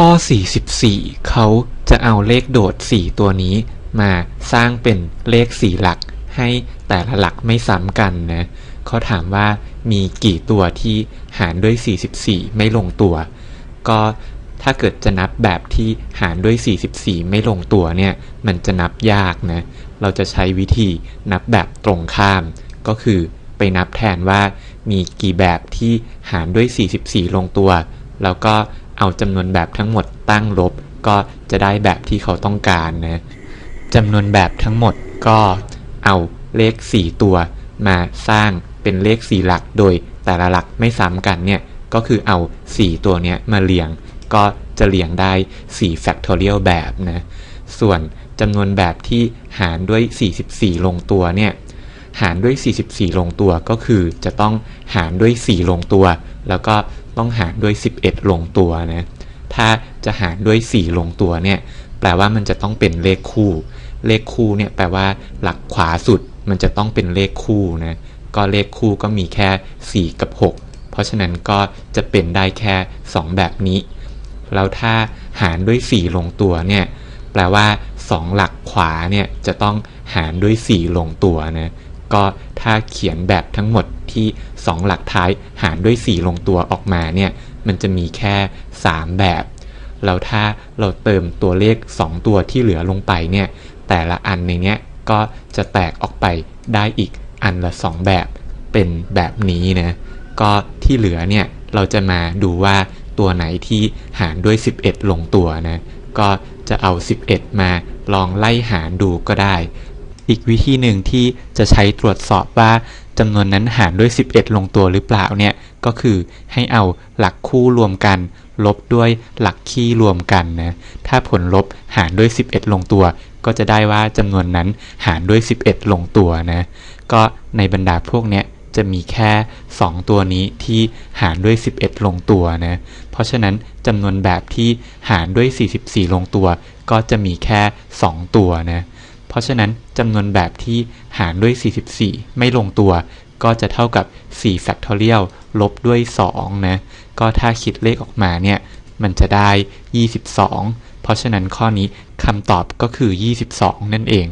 ข้อ 44 เขาจะเอาเลขโดด 4 ตัวนี้ มาสร้างเป็นเลข 4 หลัก ให้แต่ละหลักไม่ซ้ำกันนะเขาถามว่ามีกี่ตัวที่หารด้วย 44 ไม่ลงตัว ก็ถ้าเกิดจะนับแบบที่หารด้วย 44 ไม่ลงตัวเนี่ย มันจะนับยากนะ เราจะใช้วิธีนับแบบตรงข้าม ก็คือไปนับแทนว่ามีกี่แบบที่หารด้วย 44 ลงตัว แล้วก็ เอาจำนวนแบบทั้งหมดตั้งลบ ก็จะได้แบบที่เขาต้องการนะจำนวนแบบทั้งหมดก็เอาเลข 4 ตัว มาสร้างเป็นเลข 4 หลักโดยแต่ละหลักไม่ซ้ำกันเนี่ย ก็คือเอา 4 ตัวเนี้ยมาเรียง ก็จะเรียงได้ 4 factorial แบบนะ ส่วนจำนวนแบบที่หารด้วย 44 ลงตัวเนี่ย หารด้วย 44 ลงตัวก็คือจะต้องหารด้วย 4 ลงตัว แล้วก็ ต้องหารด้วย 11 ลงตัวนะ ถ้าจะหารด้วย 4 ลงตัวเนี่ย แปลว่ามันจะต้องเป็นเลขคู่ เลขคู่เนี่ยแปลว่าหลักขวาสุดมันจะต้องเป็นเลขคู่นะ ก็เลขคู่ก็มีแค่ 4 กับ 6 เพราะฉะนั้นก็จะเป็นได้แค่ 2 แบบนี้ แล้วถ้าหารด้วย 4 ลงตัวเนี่ย แปลว่า 2 หลักขวาเนี่ยจะต้องหารด้วย 4 ลงตัวนะ ก็ถ้าเขียนแบบทั้งหมดที่ 2 หลักท้ายหารด้วย 4 ลงตัวออกมาเนี่ย มันจะมีแค่ 3 แบบ แล้วถ้าเราเติมตัวเลข 2 ตัวที่เหลือลงไปเนี่ย แต่ละอันในเนี้ยก็จะแตกออกไปได้อีกอันละ 2 แบบเป็นแบบนี้นะ ก็ที่เหลือเนี่ยเราจะมาดูว่าตัวไหนที่หารด้วย 11 ลงตัวนะ ก็จะเอา 11 มาลองไล่หารดูก็ได้ อีกวิธีหนึ่งที่จะใช้ตรวจสอบว่าจำนวนนั้นหารด้วย 11 ลงตัวหรือเปล่าเนี่ยก็คือให้เอาหลักคู่รวมกัน ลบด้วยหลักคี่รวมกันนะถ้าผลลบหารด้วย 11 ลงตัว ก็จะได้ว่าจำนวนนั้นหารด้วย 11 ลงตัวนะก็ในบรรดาพวกเนี้ยจะมีแค่ 2 ตัวนี้ที่หารด้วย 11 ลงตัวนะ เพราะฉะนั้นจำนวนแบบที่หารด้วย 44 ลงตัว ก็จะมีแค่ 2 ตัวนะ เพราะฉะนั้นจำนวนแบบที่หารด้วย 44 ไม่ลงตัว ก็จะเท่ากับ 4 factorial ลบด้วย 2 นะ ก็ถ้าคิดเลขออกมาเนี่ย มันจะได้ 22 เพราะฉะนั้นข้อนี้คำตอบก็คือ 22 นั่นเอง